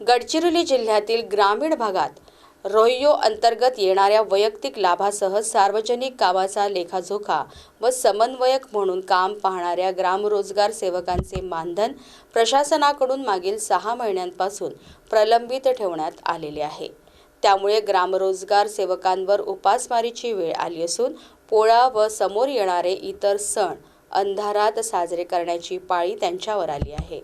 गडचिरोली जिल्ह्यातील ग्रामीण भागात रोहियो अंतर्गत येणाऱ्या वैयक्तिक लाभासह सार्वजनिक कामाचा लेखाजोखा व समन्वयक म्हणून काम पाहणाऱ्या ग्रामरोजगार सेवकांचे मानधन प्रशासनाकडून मागील सहा महिन्यांपासून प्रलंबित ठेवण्यात आलेले आहे. त्यामुळे ग्रामरोजगार सेवकांवर उपासमारीची वेळ आली असून पोळा व समोर येणारे इतर सण अंधारात साजरे करण्याची पाळी त्यांच्यावर आली आहे.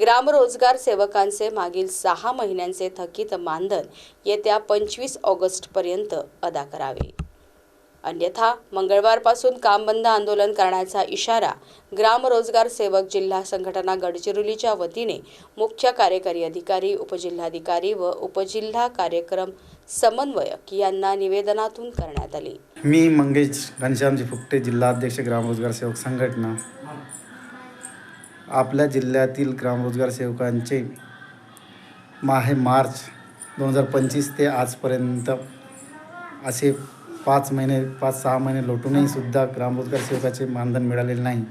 ग्रामरोजगार सेवकांचे मागील सहा महिन्यांचे थकीत मानधन येत्या पंचवीस ऑगस्टपर्यंत अदा करावे. अन्यथा मंगळवारपासून कामबंद आंदोलन करण्याचा इशारा ग्रामरोजगार सेवक जिल्हा संघटना गडचिरोलीच्या वतीने मुख्य कार्यकारी अधिकारी उपजिल्हाधिकारी व उपजिल्हा कार्यक्रम समन्वयक यांना निवेदनातून करण्यात आली. मी मंगेश घनश्यामजी फुकटे जिल्हाध्यक्ष ग्रामरोजगार सेवक संघटना. आपल्या जिल्ह्यातील ग्रामरोजगार सेवकांचे माहे मार्च दोन हजार पंचवीस ते आजपर्यंत असे पाच महिने पाच सहा महिने लोटूनही सुद्धा ग्रामरोजगार सेवकाचे मानधन मिळालेले नाही.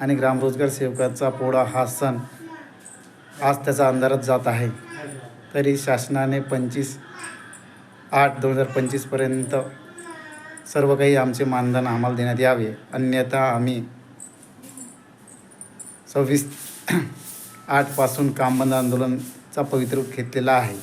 आणि ग्रामरोजगार सेवकाचा पोळा हा सण आज त्याचा अंधारात जात आहे. तरी शासनाने पंचवीस आठ दोन हजार पंचवीसपर्यंत सर्व काही आमचे मानधन आम्हाला देण्यात यावे. अन्यथा आम्ही सव्वीस आठपासून कामबंद आंदोलनचा पवित्र घेतलेला आहे.